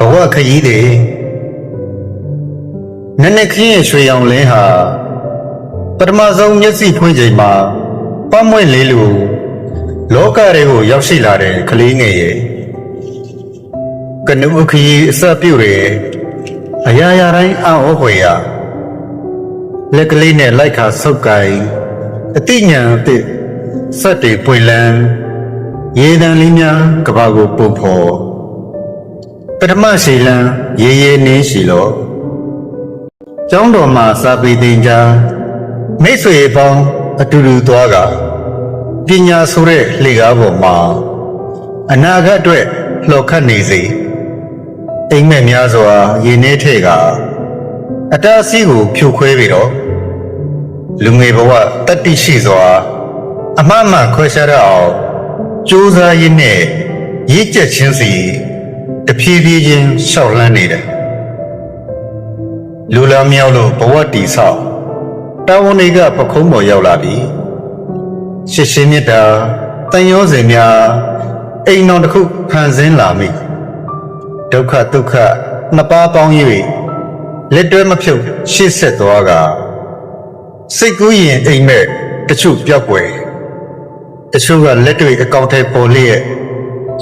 ဘဝခရီးတွေနက်နက်ခင်းရဲ့ရွှေရောင်လင်းဟာပထမဆုံးမျက်စိဖွင့်ချိန်မှာပန်းမွင့်လေးလိုလောကတွေကိုရောက်ရှိလာတဲ့ကလေးငယ်ရဲ့ကနုခရီးအစပြုတ်ရဲ့အရာရာတိုင်းအံ့ဩဖွယ်ရာလက်ကလေးနဲ့လိုက်ခါဆုပ်ကိုင်အတိညာအသစ်စက်တွေပွင့်လန်းရေတံလေးများကဘာကိုပုံဖော် ပထမရှိလန်းရေရေနင်းရှိလို့ကျောင်းတော်မှာစာပေသင်ကြားမိတ်ဆွေပေါင်းအတူတူသွားကပညာဆိုတဲ့လှေကားပေါ်မှာအနာဂတ်အတွက်လှော်ခတ်နေစေအိမ်မက်များစွာရေနေထဲကအတားအဆီးကိုဖြိုခွဲပြီးတော့လူငယ်ဘဝတတ္တိရှိစွာ အမှားမှန်ခွဲခြားရအောင်ကြိုးစားရင်းနဲ့ရည်ကြက်ချင်းစီ တဖြည်းဖြည်းချင်းရှောက်လန်းနေတယ်လူလာမြောက်လို့ဘဝတီဆောက်တာဝန်တွေကပခုံးပေါ်ရောက်လာပြီရှစ်ရှင်းမြတ်တာတန်ရောစင်များအိမ်တော်တစ်ခုဖန်ဆင်းလာမိဒုက္ခဒုက္ခနှစ်ပါးပေါင်း၍လက်တွဲမဖြုတ်ရှေ့ဆက်သွားကစိတ်ကူးရင်အိမ်မက်တချို့ပြောက်ွယ်တချို့ကလက်တွေအကောင့်ထဲပေါ်လျက်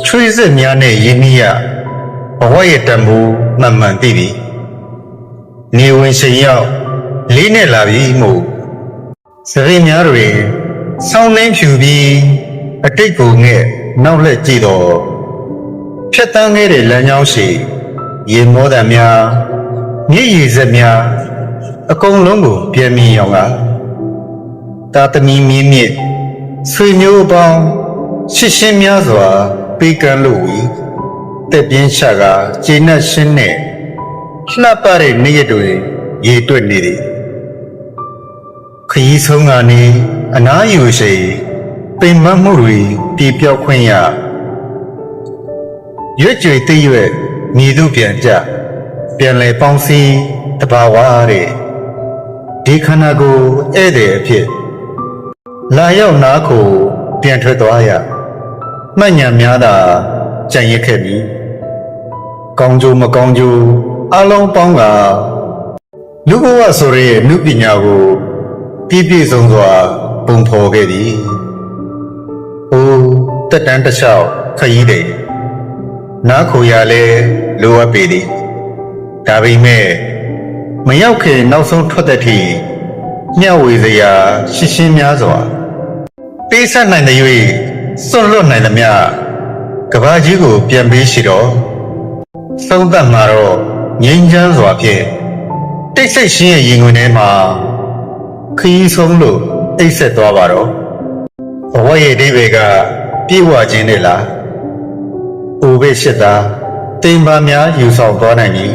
ချွေးစစ်များနဲ့ရင်းနှီးရ ဘဝရဲ့တံမိုးမှန်မှန်သိပြီနေဝင်ရှင်ရောက်လေးနဲ့လာပြီမို့စရိများတွေဆောင်းနှင်းဖြူပြီးအတိတ်ကိုငဲ့နောက်လက်ကြည့်တော့ဖြတ်တန်းခဲ့တဲ့လမ်းကြောင်းရှိရေမောတံများမြည်ရည်စက်များအကုန်လုံးကိုပြန်မြင်ရောင်ကတာသမီမင်းမြင့်ဆွေမျိုးအပေါင်းရှစ်ရှင်းများစွာပေးကမ်းလို့ဝီ တက်ပြင်းချကကျေနပ်ရှင်းနဲ့လှပတဲ့နေ့ရက်တွေရေတွက်နေတယ်ခရီးဆုံးကနေအနားယူရှိပင်မမှုတွေပြပြောက်ခွင့်ရရွက်ကြွေတိရွက်မြည်သူပြန်ကြပြန်လဲပေါင်းစည်းတဘာဝတဲ့ဒီခန္ဓာကိုယ်ဧည့်သည်အဖြစ်လာရောက်နားကိုပြန်ထွက်သွားရမှတ်ညာများသာ ကြံရစ်ခဲ့ပြီကောင်းကျိုးမကောင်းကျိုးအလုံးပေါင်းကလူဘဝဆိုရဲလူပညာကိုပြည့်ပြည့်စုံစွာပုံဖော်ခဲ့သည်။အိုးတက်တန်းတစ်လျှောက်ခရီးတယ်။နားခိုရလဲလိုအပ်ပေသည်။ဒါပေမဲ့မရောက်ခင်နောက်ဆုံးထွက်တဲ့ထိမျှဝေစရာရှင်းရှင်းများစွာပေးဆက်နိုင်တဲ့၍စွန့်လွတ်နိုင်သမျှ ကဘာကြီးကို ပြန်ပေးရှိတော့ဆုံးသက်မှာတော့ငြိမ်းချမ်းစွာဖြင့်တိတ်ဆိတ်ရှင်းရဲ့ရင်ခွင်ထဲမှာခရီးဆုံးလို့အိတ်ဆက်သွားပါတော့ဘဝရဲ့အဓိပ္ပာယ်ကပြေဝခြင်းနဲ့လားအိုဘေးရှိတာတင်ပါများယူဆောင်သွားနိုင်ပြီ